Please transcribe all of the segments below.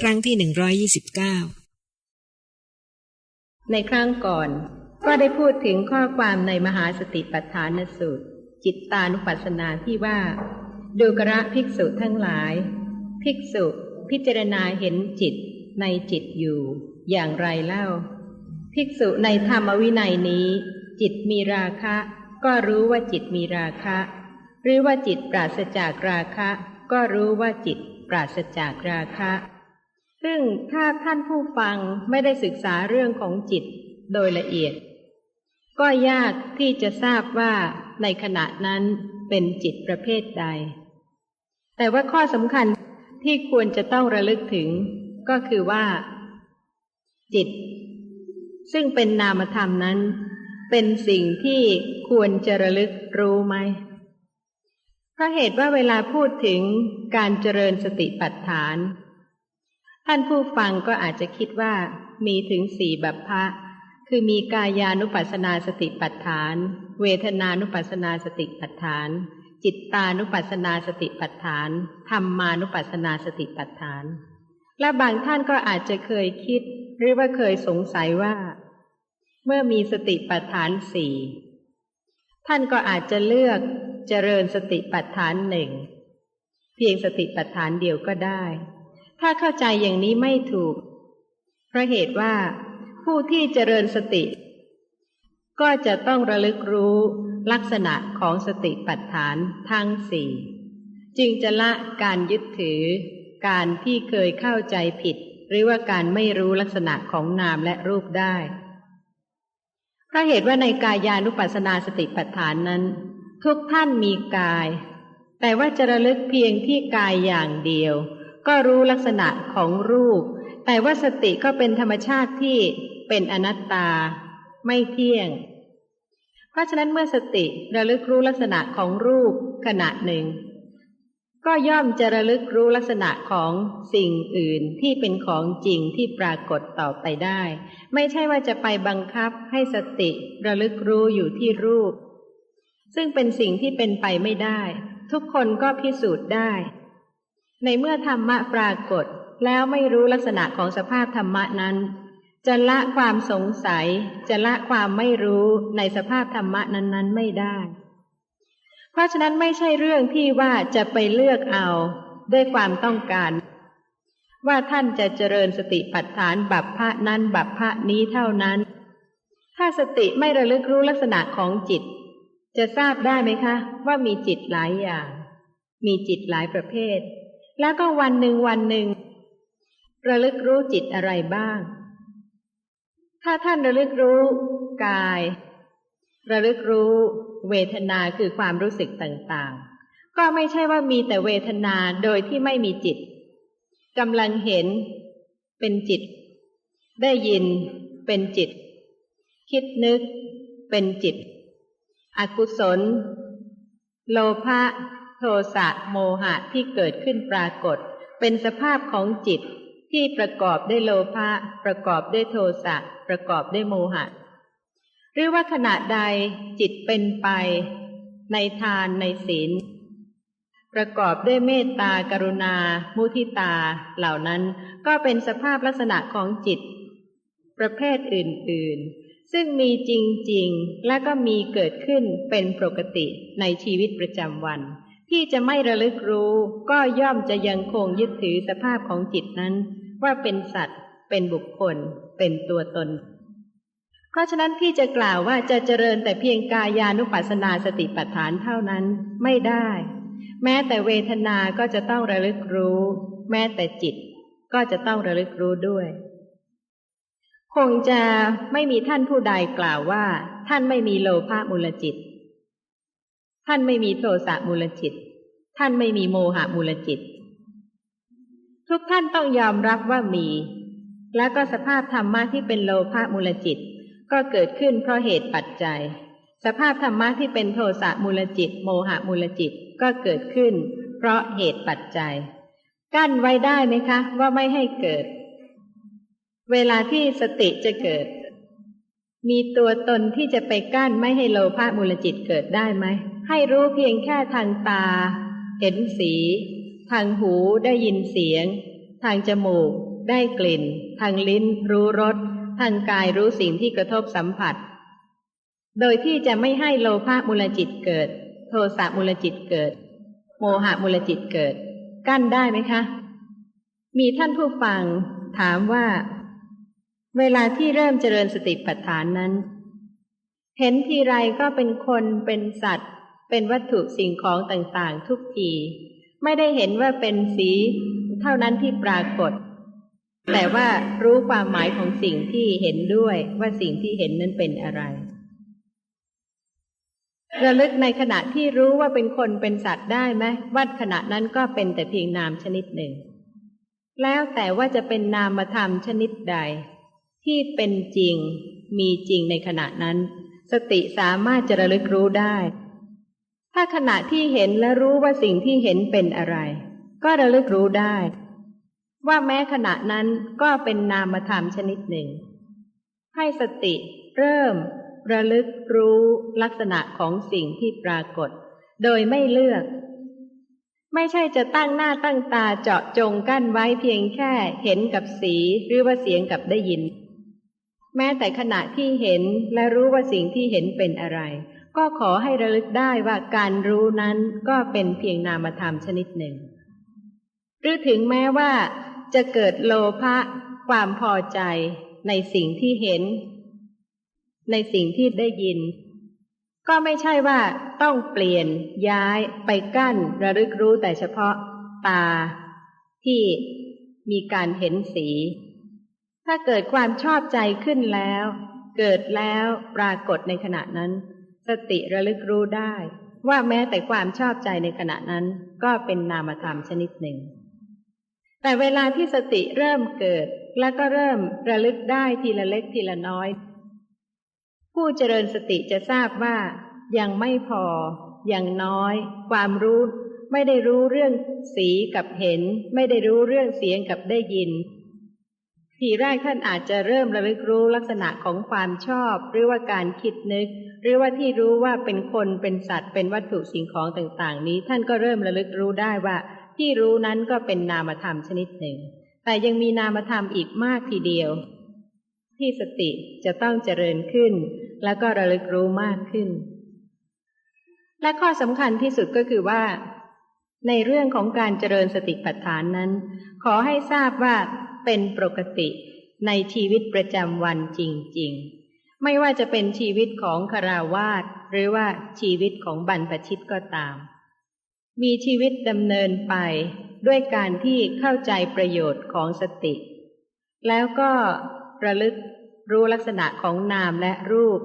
ครั้งที่หนึ่งร้อยยี่สิบเก้าในครั้งก่อนก็ได้พูดถึงข้อความในมหาสติปัฏฐานสูตร จิตตานุปัสสนาที่ว่า ดูกระภิกษุทั้งหลาย ภิกษุพิจารณาเห็นจิตในจิตอยู่ อย่างไรเล่า ภิกษุในธรรมวินัยนี้ จิตมีราคะ ก็รู้ว่าจิตมีราคะ หรือว่าจิตปราศจากราคะ ก็รู้ว่าจิตปราศจากราคะ ซึ่งถ้าท่านผู้ฟังไม่ได้ศึกษาเรื่องของจิตโดยละเอียด ก็ยากที่จะทราบว่าในขณะนั้นเป็นจิตประเภทใด แต่ว่าข้อสำคัญที่ควรจะต้องระลึกถึงก็คือว่า จิต ซึ่งเป็นนามธรรมนั้น เป็นสิ่งที่ควรจะระลึกรู้ไหมเพราะเหตุว่าเวลาพูดถึงการเจริญสติปัฏฐาน ท่านผู้ฟังก็อาจจะคิดว่ามีถึงสี่บัพพะ คือมีกายานุปัสสนาสติปัฏฐาน เวทนานุปัสสนาสติปัฏฐาน จิตตานุปัสสนาสติปัฏฐานธรรมานุปัสสนาสติปัฏฐาน และบางท่านก็อาจจะเคยคิด หรือว่าเคยสงสัยว่า เมื่อมีสติปัฏฐานสี่ท่านก็อาจจะเลือกเจริญสติปัฏฐานหนึ่งเพียงสติปัฏฐานเดียวก็ได้ ถ้าเข้าใจอย่างนี้ไม่ถูก เพราะเหตุว่า ผู้ที่เจริญสติ ก็จะต้องระลึกรู้ลักษณะของสติปัฏฐานทั้งสี่จึงจะละการยึดถือ การที่เคยเข้าใจผิด หรือว่าการไม่รู้ลักษณะของนามและรูปได้เพราะเหตุว่าในกายานุปัสสนาสติปัฏฐานนั้น ทุกท่านมีกาย แต่ว่าจะระลึกเพียงที่กายอย่างเดียว ก็รู้ลักษณะของรูป แต่ว่าสติก็เป็นธรรมชาติที่เป็นอนัตตา ไม่เที่ยง เพราะฉะนั้นเมื่อสติระลึกรู้ลักษณะของรูปขณะหนึ่ง ก็ย่อมจะระลึกรู้ลักษณะของสิ่งอื่นที่เป็นของจริงที่ปรากฏต่อไปได้ ไม่ใช่ว่าจะไปบังคับให้สติระลึกรู้อยู่ที่รูป ซึ่งเป็นสิ่งที่เป็นไปไม่ได้ ทุกคนก็พิสูจน์ได้ ในเมื่อธรรมะปรากฏแล้วไม่รู้ลักษณะของสภาพธรรมะนั้น จะละความสงสัย จะละความไม่รู้ในสภาพธรรมะนั้น ๆ ไม่ได้ เพราะฉะนั้นไม่ใช่เรื่องที่ว่าจะไปเลือกเอาด้วยความต้องการ ว่าท่านจะเจริญสติปัฏฐานบัพพะนั้นบัพพะนี้เท่านั้น ถ้าสติไม่ระลึกรู้ลักษณะของจิต จะทราบได้ไหมคะ ว่ามีจิตหลายอย่าง มีจิตหลายประเภท แล้วก็วันหนึ่งวันหนึ่ง ระลึกรู้จิตอะไรบ้าง ถ้าท่านระลึกรู้กาย ระลึกรู้เวทนาคือความรู้สึกต่างๆ ก็ไม่ใช่ว่ามีแต่เวทนาโดยที่ไม่มีจิตกำลังเห็นเป็นจิต ได้ยินเป็นจิต คิดนึกเป็นจิต อกุศล โลภะ ทสะโมหะที่เกิดขึ้นปรากฏ เป็นสภาพของจิตที่ประกอบด้วยโลภะประกอบด้วยโทสะประกอบด้วยโมหะ หรือว่าขณะใดจิตเป็นไป ในทานในศีล ประกอบด้วยเมตตากรุณา มุทิตา เหล่านั้นก็เป็นสภาพลักษณะของจิต ประเภทอื่น ๆ ซึ่งมีจริง ๆ และก็มีเกิดขึ้นเป็นปกติในชีวิตประจำวัน ที่จะไม่ระลึกรู้ก็ย่อมจะยังคงยึดถือสภาพของจิตนั้น ว่าเป็นสัตว์ เป็นบุคคล เป็นตัวตน เพราะฉะนั้นที่จะกล่าวว่าจะเจริญแต่เพียงกายานุปัสสนาสติปัฏฐานเท่านั้นไม่ได้ แม้แต่เวทนาก็จะต้องระลึกรู้ แม้แต่จิตก็จะต้องระลึกรู้ด้วย คงจะไม่มีท่านผู้ใดกล่าวว่า ท่านไม่มีโลภะมูลจิต ท่านไม่มีโทสะมูลจิต ท่านไม่มีโมหะมูลจิต ทุกท่านต้องยอมรับว่ามี แล้วก็สภาพธรรมะที่เป็นโลภะมูลจิต ก็เกิดขึ้นเพราะเหตุปัจจัย สภาพธรรมะที่เป็นโทสะมูลจิต โมหะมูลจิตก็เกิดขึ้น เพราะเหตุปัจจัย กั้นไว้ได้ไหมคะ ว่าไม่ให้เกิด เวลาที่สติจะเกิด มีตัวตนที่จะไปกั้นไม่ให้โลภะมูลจิตเกิดได้ไหม ให้รู้เพียงแค่ทางตา เห็นสี ทางหูได้ยินเสียง ทางจมูก ได้กลิ่น ทางลิ้น รู้รส ทางกายรู้สิ่งที่กระทบสัมผัส โดยที่จะไม่ให้โลภะมูลจิตเกิด โทสะมูลจิตเกิด โมหะมูลจิตเกิด กั้นได้ไหมคะ มีท่านผู้ฟังถามว่า เวลาที่เริ่มเจริญสติปัฏฐานนั้นเห็นทีไรก็เป็นคนเป็นสัตว์ เป็นวัตถุสิ่งของต่างๆ ทุกที ไม่ได้เห็นว่าเป็นสีเท่านั้นที่ปรากฏ แต่ว่ารู้ความหมายของสิ่งที่เห็นด้วยว่าสิ่งที่เห็นนั้นเป็นอะไรระลึกในขณะที่รู้ว่าเป็นคนเป็นสัตว์ได้ไหมวัดขณะนั้นก็เป็นแต่เพียงนามชนิดหนึ่ง แล้วแต่ว่าจะเป็นนามธรรมชนิดใด ที่เป็นจริงมีจริงในขณะนั้น สติสามารถจะระลึกรู้ได้ ถ้าขณะที่เห็นและรู้ว่าสิ่งที่เห็นเป็นอะไร ก็ระลึกรู้ได้ ว่าแม้ขณะนั้นก็เป็นนามธรรมชนิดหนึ่ง ให้สติเริ่ม ระลึกรู้ลักษณะของสิ่งที่ปรากฏ โดยไม่เลือก ไม่ใช่จะตั้งหน้าตั้งตาเจาะจงกั้นไว้เพียงแค่เห็นกับสีหรือว่าเสียงกับได้ยิน แม้แต่ขณะที่เห็นและรู้ว่าสิ่งที่เห็นเป็นอะไร ก็ขอให้ระลึกได้ว่าการรู้นั้นก็เป็นเพียงนามธรรมชนิดหนึ่ง หรือถึงแม้ว่าจะเกิดโลภะความพอใจในสิ่งที่เห็น ในสิ่งที่ได้ยิน ก็ไม่ใช่ว่าต้องเปลี่ยนย้ายไปกั้นระลึกรู้แต่เฉพาะตา ที่มีการเห็นสี ถ้าเกิดความชอบใจขึ้นแล้ว เกิดแล้วปรากฏในขณะนั้น สติระลึกรู้ได้ ว่าแม้แต่ความชอบใจในขณะนั้น ก็เป็นนามธรรมชนิดหนึ่ง แต่เวลาที่สติเริ่มเกิด แล้วก็เริ่มระลึกได้ทีละเล็กทีละน้อย ผู้เจริญสติจะทราบว่า ยังไม่พอ อย่างน้อย ความรู้ ไม่ได้รู้เรื่องสีกับเห็น ไม่ได้รู้เรื่องเสียงกับได้ยิน ทีแรกท่านอาจจะเริ่มระลึกรู้ลักษณะของความชอบ หรือว่าการคิดนึก หรือว่าที่รู้ว่าเป็นคนเป็นสัตว์ เป็นวัตถุสิ่งของต่างๆ นี้ ท่านก็เริ่มระลึกรู้ได้ว่า ที่รู้นั้นก็เป็นนามธรรมชนิดหนึ่ง แต่ยังมีนามธรรมอีกมากทีเดียว ที่สติจะต้องเจริญขึ้น แล้วก็ระลึกรู้มากขึ้น และข้อสำคัญที่สุดก็คือว่า ในเรื่องของการเจริญสติปัฏฐานนั้น ขอให้ทราบว่า เป็นปกติในชีวิตประจำวันจริง ๆ ไม่ว่าจะเป็นชีวิตของคาราวาสหรือว่าชีวิตของบรรพชิตก็ตาม มีชีวิตดำเนินไปด้วยการที่เข้าใจประโยชน์ของสติ แล้วก็ระลึกรู้ลักษณะของนามและรูป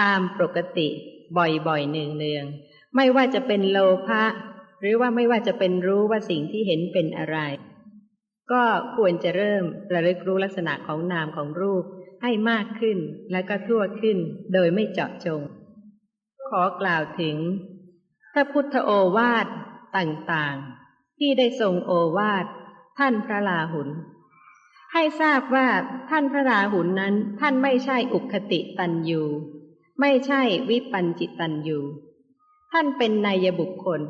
ตามปกติบ่อยๆเนืองๆไม่ว่าจะเป็นโลภะหรือว่าไม่ว่าจะเป็นรู้ว่าสิ่งที่เห็นเป็นอะไร ก็ควรจะเริ่มระลึกรู้ลักษณะของนามของรูปให้มากขึ้นและก็ทั่วขึ้นโดยไม่เจาะจง ขอกล่าวถึง พระพุทธโอวาทต่างๆ ที่ได้ทรงโอวาทท่านพระลาหุน ให้ทราบว่าท่านพระราหุนนั้นท่านไม่ใช่อุคติตันยูไม่ใช่วิปัญจิตันยูท่านเป็นนายบุคคล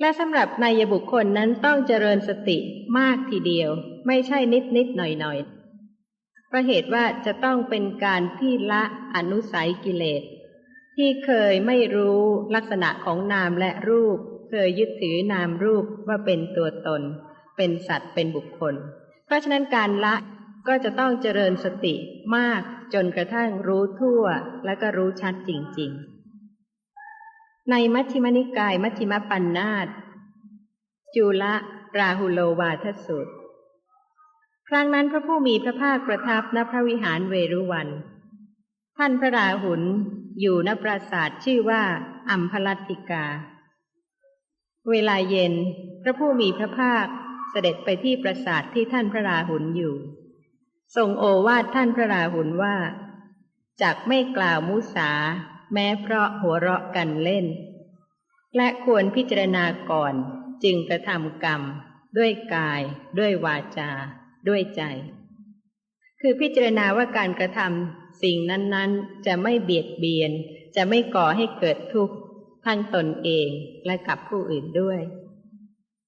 และสำหรับนายบุคคลนั้นต้องเจริญสติมากทีเดียว ไม่ใช่นิดนิดหน่อยหน่อยเพราะเหตุว่าจะต้องเป็นการที่ละอนุสัยกิเลส ที่เคยไม่รู้ลักษณะของนามและรูป เคยยึดถือนามรูปว่าเป็นตัวตน เป็นสัตว์เป็นบุคคล เพราะฉะนั้นการละก็จะต้องเจริญสติมากจนกระทั่งรู้ทั่วและก็รู้ชัดจริง ๆ ในมัชฌิมนิกาย มัชฌิมปัญนาตจุละราหุโลวาทสูตรครั้งนั้นพระผู้มีพระภาคประทับณพระวิหารเวรุวัน ท่านพระราหุลอยู่ณปราสาทชื่อว่าอัมพลัตติกา เวลาเย็น พระผู้มีพระภาคเสด็จไปที่ปราสาทที่ท่านพระราหุลอยู่ทรงโอวาทท่านพระราหุลว่าจากไม่กล่าวมุสา แม้เพราะหัวเราะกันเล่น และควรพิจารณาก่อนจึงกระทำกรรม ด้วยกาย ด้วยวาจา ด้วยใจ คือพิจารณาว่าการกระทำสิ่งนั้น ๆ จะไม่เบียดเบียน จะไม่ก่อให้เกิดทุกข์ทั้งตนเองและกับผู้อื่นด้วย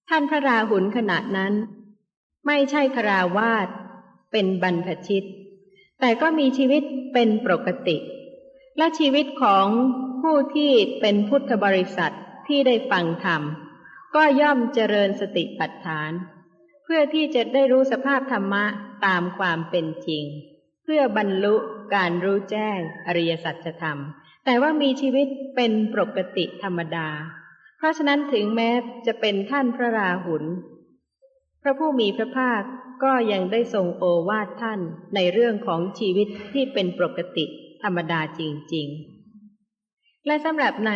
ท่านพระราหุลขณะนั้น ไม่ใช่คราวาสเป็นบรรพชิต แต่ก็มีชีวิตเป็นปกติ และชีวิตของผู้ที่เป็นพุทธบริษัทที่ได้ฟังธรรม ก็ย่อมเจริญสติปัฏฐาน เพื่อที่จะได้รู้สภาพธรรมะตามความเป็นจริง เพื่อบรรลุการรู้แจ้งอริยสัจธรรม แต่ว่ามีชีวิตเป็นปกติธรรมดา เพราะฉะนั้นถึงแม้จะเป็นท่านพระราหุลพระผู้มีพระภาคก็ยังได้ทรงโอวาทท่านในเรื่องของชีวิตที่เป็นปกติ ธรรมดาจริง ๆ และสำหรับใน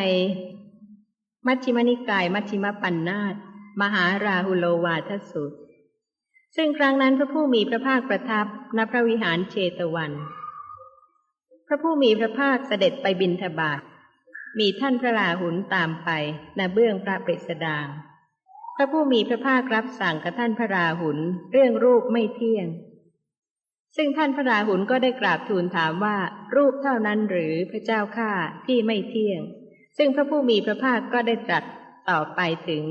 มัชฌิมนิกายมัชฌิมปัญนาตมหาราหุโลวาทสุตซึ่งครั้งนั้นพระผู้มีพระภาคประทับณพระวิหารเชตวัน พระผู้มีพระภาคเสด็จไปบินทบาทมีท่านพระราหุลตามไปณเบื้องพระปริสดางพระผู้มีพระภาครับสั่งกับท่านพระราหุลเรื่องรูปไม่เที่ยง ซึ่งท่านพระราหุลก็ได้กราบทูลถามว่า รูปเท่านั้นหรือพระเจ้าข้าที่ไม่เที่ยง ซึ่งพระผู้มีพระภาคก็ได้ตรัสต่อไปถึง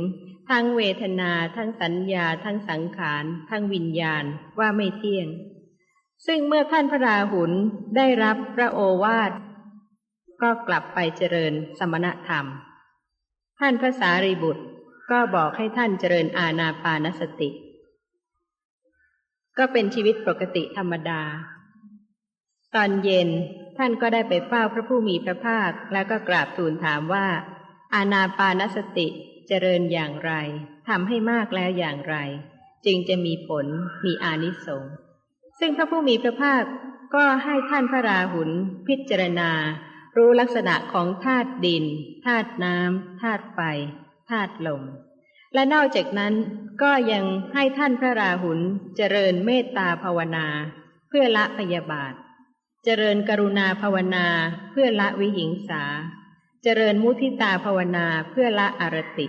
ทั้งเวทนา ทั้งสัญญา ทั้งสังขาร ทั้งวิญญาณว่าไม่เที่ยง ซึ่งเมื่อท่านพระราหุลได้รับพระโอวาทก็กลับไปเจริญสมณธรรม ท่านพระสารีบุตรก็บอกให้ท่านเจริญอาณาปานสติ ก็เป็นชีวิตปกติธรรมดา ตอนเย็นท่านก็ได้ไปเฝ้าพระผู้มีพระภาค แล้วก็กราบทูลถามว่า อาณาปานสติเจริญอย่างไรทำให้มากแล้วอย่างไร จึงจะมีผลมีอานิสงส์ซึ่งพระผู้มีพระภาคก็ให้ท่านพระราหุลพิจารณา รู้ลักษณะของธาตุดินธาตุน้ำธาตุไฟธาตุลม และนอกจากนั้นก็ยังให้ท่านพระราหุลเจริญเมตตาภาวนา เพื่อละพยาบาท เจริญกรุณาภาวนาเพื่อละวิหิงสา เจริญมุทิตาภาวนาเพื่อละอารติ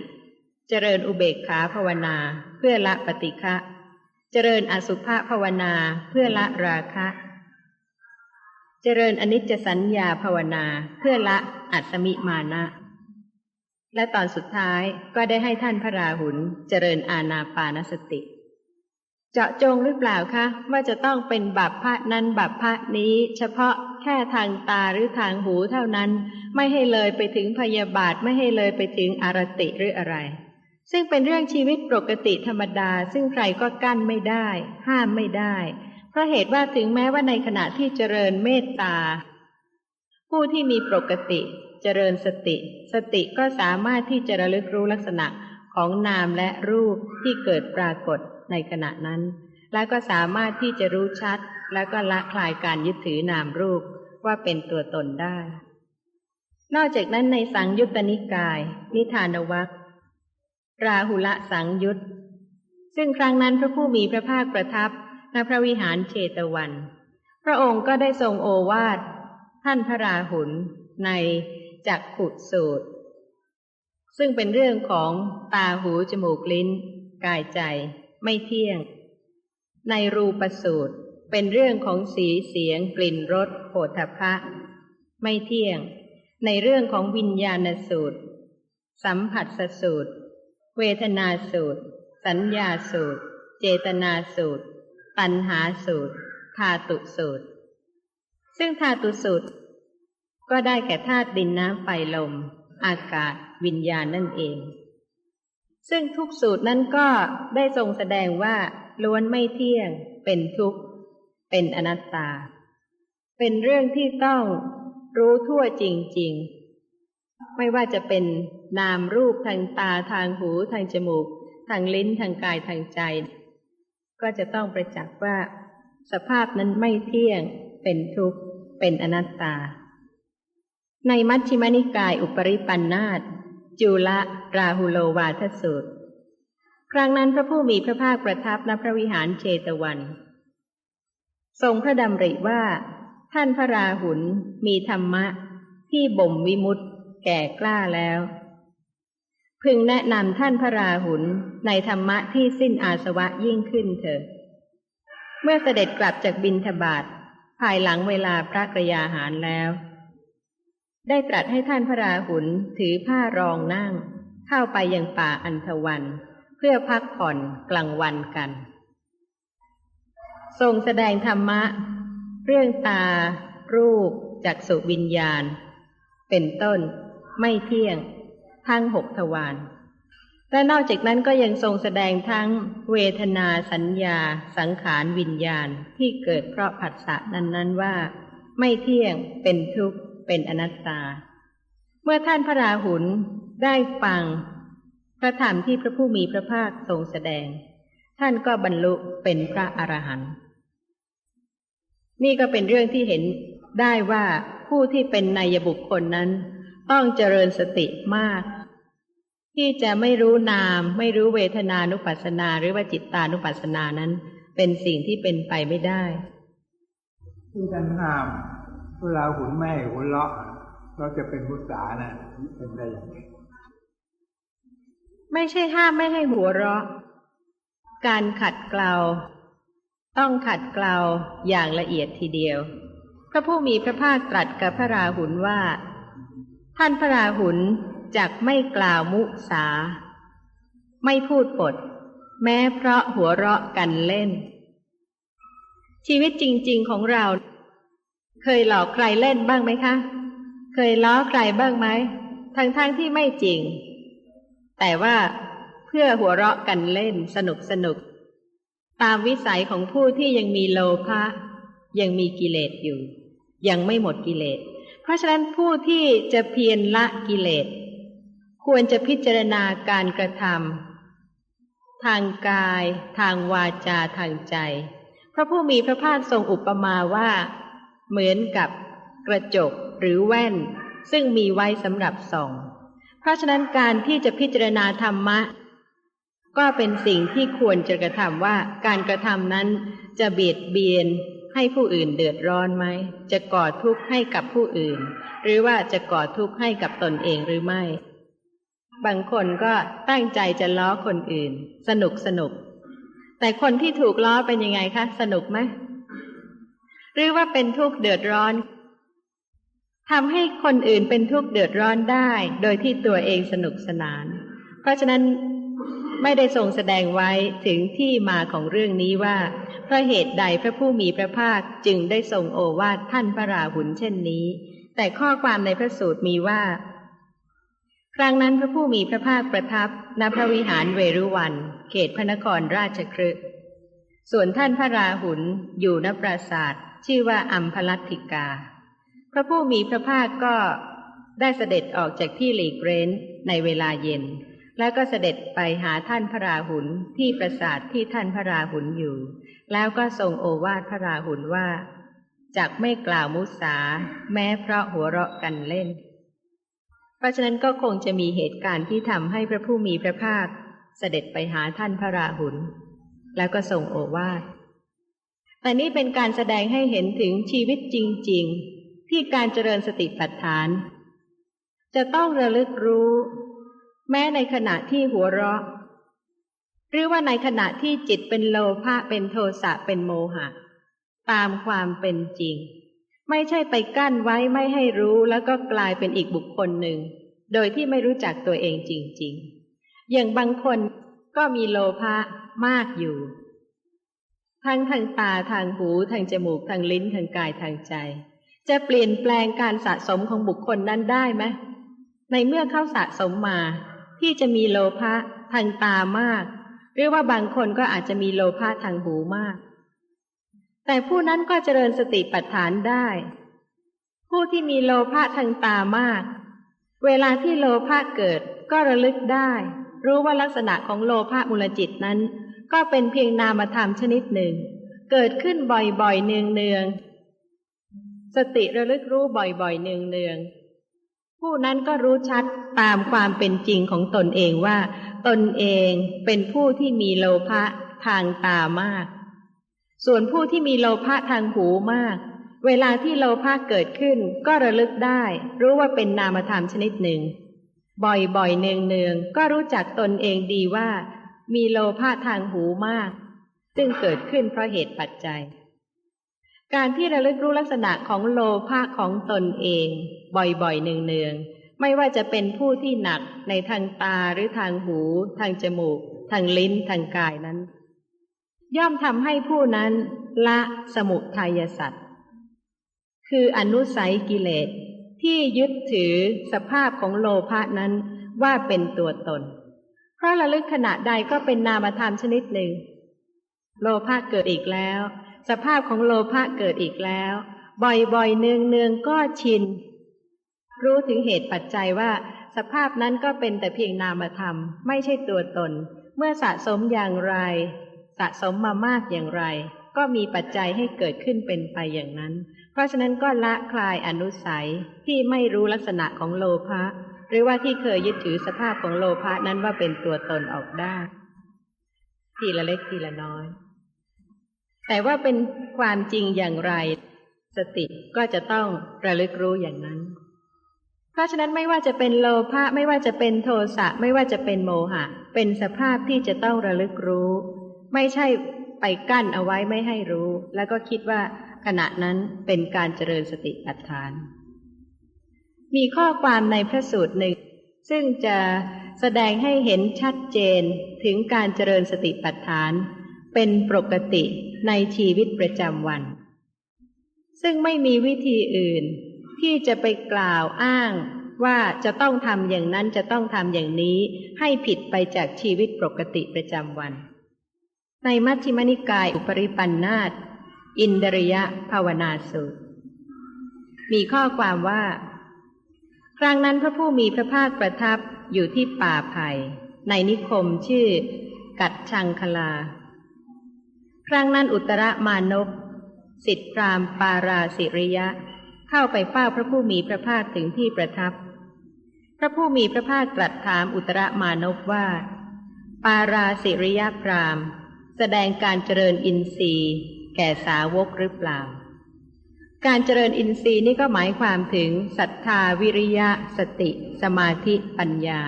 เจริญอุเบกขาภาวนาเพื่อละปฏิฆะเจริญอสุภะภาวนาเพื่อละราคะ เจริญอนิจจสัญญาภาวนาเพื่อละอัตมิมานะ และตอนสุดท้ายก็ได้ให้ท่านพระราหุลเจริญอาณาปานสติ เจาะจงหรือเปล่าคะว่าจะต้องเป็นบัพพะนั้นบัพพะนี้ เฉพาะแค่ทางตาหรือทางหูเท่านั้น ไม่ให้เลยไปถึงพยาบาทไม่ให้เลยไปถึงอารติหรืออะไร ซึ่งเป็นเรื่องชีวิตปกติธรรมดา ซึ่งใครก็กั้นไม่ได้ ห้ามไม่ได้ เพราะเหตุว่าถึงแม้ว่าในขณะที่เจริญเมตตาผู้ที่มีปกติ เจริญสติ สติก็สามารถที่จะระลึกรู้ลักษณะของนามและรูปที่เกิดปรากฏในขณะนั้น และก็สามารถที่จะรู้ชัด และก็ละคลายการยึดถือนามรูปว่าเป็นตัวตนได้ นอกจากนั้นในสังยุตตนิกาย นิทานวัคราหุละสังยุตซึ่งครั้งนั้นพระผู้มีพระภาคประทับณพระวิหารเชตวัน พระองค์ก็ได้ทรงโอวาทท่านพระราหุลใน จักขุดสูตร ซึ่งเป็นเรื่องของตาหูจมูกลิ้น กายใจไม่เที่ยง ในรูปสูตรเป็นเรื่องของสีเสียงกลิ่นรสโผฏฐะไม่เที่ยง ในเรื่องของวิญญาณสูตร สัมผัสสูตร เวทนาสูตร สัญญาสูตร เจตนาสูตรปัญหาสูตร ธาตุสูตร ซึ่งธาตุสูตร ก็ได้แก่ธาตุดินน้ำไฟลม อากาศวิญญาณนั่นเอง ซึ่งทุกสูตรนั้นก็ได้ทรงแสดงว่าล้วนไม่เที่ยง เป็นทุกข์ เป็นอนัตตา เป็นเรื่องที่ต้องรู้ทั่วจริง ๆ ไม่ว่าจะเป็นนามรูปทางตาทางหูทางจมูก ทางลิ้นทางกายทางใจ ก็จะต้องประจักษ์ว่า สภาพนั้นไม่เที่ยง เป็นทุกข์ เป็นอนัตตา ในมัชฌิมนิกายอุปริปันธาตจุละราหุโลวาทสูตร ครั้งนั้นพระผู้มีพระภาคประทับณพระวิหารเชตวัน ทรงพระดำริว่า ท่านพระราหุลมีธรรมะ ที่บ่มวิมุตต์แก่กล้าแล้ว พึงแนะนำท่านพระราหุลในธรรมะที่สิ้นอาสวะยิ่งขึ้นเถิดเมื่อเสด็จกลับจากบินทบาทภายหลังเวลาพระกรยาหารแล้ว ได้ตรัสให้ท่านพระราหุลถือผ้ารองนั่ง เข้าไปยังป่าอันทวัน เพื่อพักผ่อนกลางวันกัน ทรงแสดงธรรมะ เรื่องตา รูปจักสุวิญญาณ เป็นต้น ไม่เที่ยง ทั้งหกทวารและนอกจากนั้นก็ยังทรงแสดงทั้งเวทนาสัญญา สังขารวิญญาณที่เกิดเพราะผัสสะนั้นๆว่า ไม่เที่ยงเป็นทุกข์ เป็นอนัตตา เมื่อท่านพระราหุลได้ฟัง พระธรรมที่พระผู้มีพระภาคทรงแสดง ท่านก็บรรลุเป็นพระอรหันต์นี่ก็เป็นเรื่องที่เห็นได้ว่าผู้ที่เป็นนายบุคคลนั้น ต้องเจริญสติมาก ที่จะไม่รู้นาม ไม่รู้เวทนานุปัสสนา หรือว่าจิตตานุปัสสนานั้น เป็นสิ่งที่เป็นไปไม่ได้ที่ท่านห้าม เวลาหุนไม่ห้หัวเราะเราจะเป็นมุสานะเป็นได้อย่างไรไม่ใช่ห้ามไม่ให้หัวเราะ การขัดเกลา ต้องขัดเกลาอย่างละเอียดทีเดียว พระผู้มีพระภาคตรัสกับพระราหุลว่า ท่านพระราหุลจักไม่กล่าวมุสา ไม่พูดปด แม้เพราะหัวเราะกันเล่น ชีวิตจริง ๆของเรา เคยหลอกใครเล่นบ้างไหมคะ เคยล้อใครบ้างไหมทั้งๆทที่ไม่จริง แต่ว่าเพื่อหัวเราะกันเล่นสนุกสนุก ตามวิสัยของผู้ที่ยังมีโลภะยังมีกิเลสอยู่ ยังไม่หมดกิเลส เพราะฉะนั้นผู้ที่จะเพียรละกิเลส ควรจะพิจารณาการกระทำทางกาย ทางวาจาทางใจ พระผู้มีพระภาคทรงอุปมาว่า เหมือนกับกระจกหรือแว่น ซึ่งมีไว้สำหรับส่อง เพราะฉะนั้นการที่จะพิจารณาธรรมะ ก็เป็นสิ่งที่ควรจะกระทำว่าการกระทำนั้นจะเบียดเบียนให้ผู้อื่นเดือดร้อนไหม จะก่อทุกข์ให้กับผู้อื่น หรือว่าจะก่อทุกข์ให้กับตนเองหรือไม่ บางคนก็ตั้งใจจะล้อคนอื่น สนุกสนุก แต่คนที่ถูกล้อเป็นยังไงคะ สนุกไหม หรือว่าเป็นทุกข์เดือดร้อนทำให้คนอื่นเป็นทุกข์เดือดร้อนได้ โดยที่ตัวเองสนุกสนาน เพราะฉะนั้นไม่ได้ทรงแสดงไว้ถึงที่มาของเรื่องนี้ว่าเพราะเหตุใดพระผู้มีพระภาคจึงได้ทรงโอวาทท่านพระราหุลเช่นนี้ แต่ข้อความในพระสูตรมีว่า ครั้งนั้นพระผู้มีพระภาคประทับณพระวิหารเวรุวัน เขตพระนครราชครึส่วนท่านพระราหุลอยู่ณปราสาท ชื่อว่าอัมพลัตติกา พระผู้มีพระภาคก็ได้เสด็จออกจากที่หลีกเร้นในเวลาเย็น แล้วก็เสด็จไปหาท่านพระราหุลที่ปราสาทที่ท่านพระราหุลอยู่ แล้วก็ทรงโอวาทพระราหุลว่าจากไม่กล่าวมุสา แม้เพราะหัวเราะกันเล่น เพราะฉะนั้นก็คงจะมีเหตุการณ์ที่ทำให้พระผู้มีพระภาคเสด็จไปหาท่านพระราหุลแล้วก็ทรงโอวาท แต่นี่เป็นการแสดงให้เห็นถึงชีวิตจริง ๆ ที่การเจริญสติปัฏฐาน จะต้องระลึกรู้ แม้ในขณะที่หัวเราะ หรือว่าในขณะที่จิตเป็นโลภะเป็นโทสะเป็นโมหะ ตามความเป็นจริง ไม่ใช่ไปกั้นไว้ไม่ให้รู้แล้วก็กลายเป็นอีกบุคคลหนึ่ง โดยที่ไม่รู้จักตัวเองจริง ๆ อย่างบางคนก็มีโลภะมากอยู่ ทั้งทางตาทางหูทางจมูกทางลิ้นทางกายทางใจ จะเปลี่ยนแปลงการสะสมของบุคคลนั้นได้ไหมในเมื่อเข้าสะสมมา ที่จะมีโลภะทางตามากหรือว่าบางคนก็อาจจะมีโลภะทางหูมาก แต่ผู้นั้นก็เจริญสติปัฏฐานได้ ผู้ที่มีโลภะทางตามาก เวลาที่โลภะเกิดก็ระลึกได้ รู้ว่าลักษณะของโลภะมูลจิตนั้น ก็เป็นเพียงนามธรรมชนิดหนึ่ง เกิดขึ้นบ่อยๆเนืองๆสติระลึกรู้บ่อยๆเนืองๆผู้นั้นก็รู้ชัดตามความเป็นจริงของตนเองว่า ตนเองเป็นผู้ที่มีโลภะทางตามาก ส่วนผู้ที่มีโลภะทางหูมาก เวลาที่โลภะเกิดขึ้นก็ระลึกได้ รู้ว่าเป็นนามธรรมชนิดหนึ่ง บ่อยๆเนืองๆก็รู้จักตนเองดีว่า มีโลภะทางหูมาก ซึ่งเกิดขึ้นเพราะเหตุปัจจัย การที่ระลึกรู้ลักษณะของโลภะของตนเอง บ่อยๆเนืองๆไม่ว่าจะเป็นผู้ที่หนักในทางตาหรือทางหู ทางจมูก ทางลิ้นทางกายนั้น ย่อมทำให้ผู้นั้นละสมุทัยสัตว์คืออนุสัยกิเลสที่ยึดถือสภาพของโลภะนั้นว่าเป็นตัวตน ราะระลึกขณะใดก็เป็นนามธรรมชนิดหนึ่ง โลภะเกิดอีกแล้ว สภาพของโลภะเกิดอีกแล้ว บ่อยๆเนืองๆก็ชิน รู้ถึงเหตุปัจจัยว่า สภาพนั้นก็เป็นแต่เพียงนามธรรม ไม่ใช่ตัวตน เมื่อสะสมอย่างไร สะสมมามากอย่างไร ก็มีปัจจัยให้เกิดขึ้นเป็นไปอย่างนั้น เพราะฉะนั้นก็ละคลายอนุสัยที่ไม่รู้ลักษณะของโลภะ หรือว่าที่เคยยึดถือสภาพของโลภะนั้นว่าเป็นตัวตนออกได้ ทีละเล็กทีละน้อย แต่ว่าเป็นความจริงอย่างไร สติก็จะต้องระลึกรู้อย่างนั้น เพราะฉะนั้นไม่ว่าจะเป็นโลภะไม่ว่าจะเป็นโทสะไม่ว่าจะเป็นโมหะ เป็นสภาพที่จะต้องระลึกรู้ ไม่ใช่ไปกั้นเอาไว้ไม่ให้รู้ แล้วก็คิดว่าขณะนั้นเป็นการเจริญสติปัฏฐาน มีข้อความในพระสูตรหนึ่ง ซึ่งจะแสดงให้เห็นชัดเจนถึงการเจริญสติปัฏฐาน เป็นปกติในชีวิตประจำวัน ซึ่งไม่มีวิธีอื่น ที่จะไปกล่าวอ้างว่าจะต้องทำอย่างนั้นจะต้องทำอย่างนี้ให้ผิดไปจากชีวิตปกติประจำวัน ในมัชฌิมนิกายอุปริปันธาตอินดริยะภาวนาสูตร มีข้อความว่า ครั้งนั้นพระผู้มีพระภาคประทับอยู่ที่ป่าไผ่ในนิคมชื่อ กัดชังคลา ครั้งนั้นอุตรมานพสิทธพรามปาราสิริยะ เข้าไปเฝ้าพระผู้มีพระภาคถึงที่ประทับ พระผู้มีพระภาคตรัสถามอุตรมานพว่า ปาราสิริยะพรามแสดงการเจริญอินทรีย์ แก่สาวกหรือเปล่า การเจริญอินทรีย์นี่ก็หมายความถึงศรัทธาวิริยะ สติ สมาธิปัญญา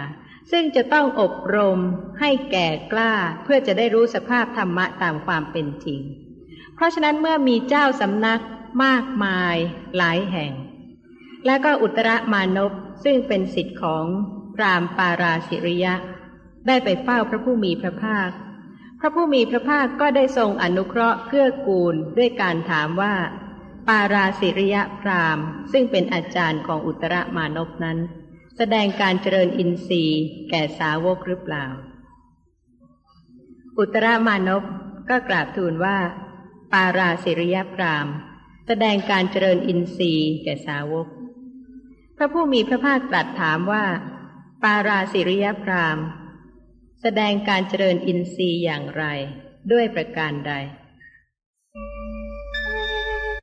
ซึ่งจะต้องอบรมให้แก่กล้าเพื่อจะได้รู้สภาพธรรมะตามความเป็นจริง เพราะฉะนั้นเมื่อมีเจ้าสำนักมากมายหลายแห่ง และก็อุตรมานพซึ่งเป็นสิทธิ์ของรามปาราสิริยะ ได้ไปเฝ้าพระผู้มีพระภาค พระผู้มีพระภาคก็ได้ทรงอนุเคราะห์เกื้อกูลด้วยการถามว่า ปาราสิริยะพรามซึ่งเป็นอาจารย์ของอุตรมานพนั้น แสดงการเจริญอินทรีย์ แก่สาวกหรือเปล่า อุตรมานพก็กราบทูลว่า ปาราสิริยะพรามแสดงการเจริญอินทรีย์ แก่สาวก พระผู้มีพระภาคตรัสถามว่า ปาราสิริยพรามแสดงการเจริญอินทรีย์อย่างไร ด้วยประการใด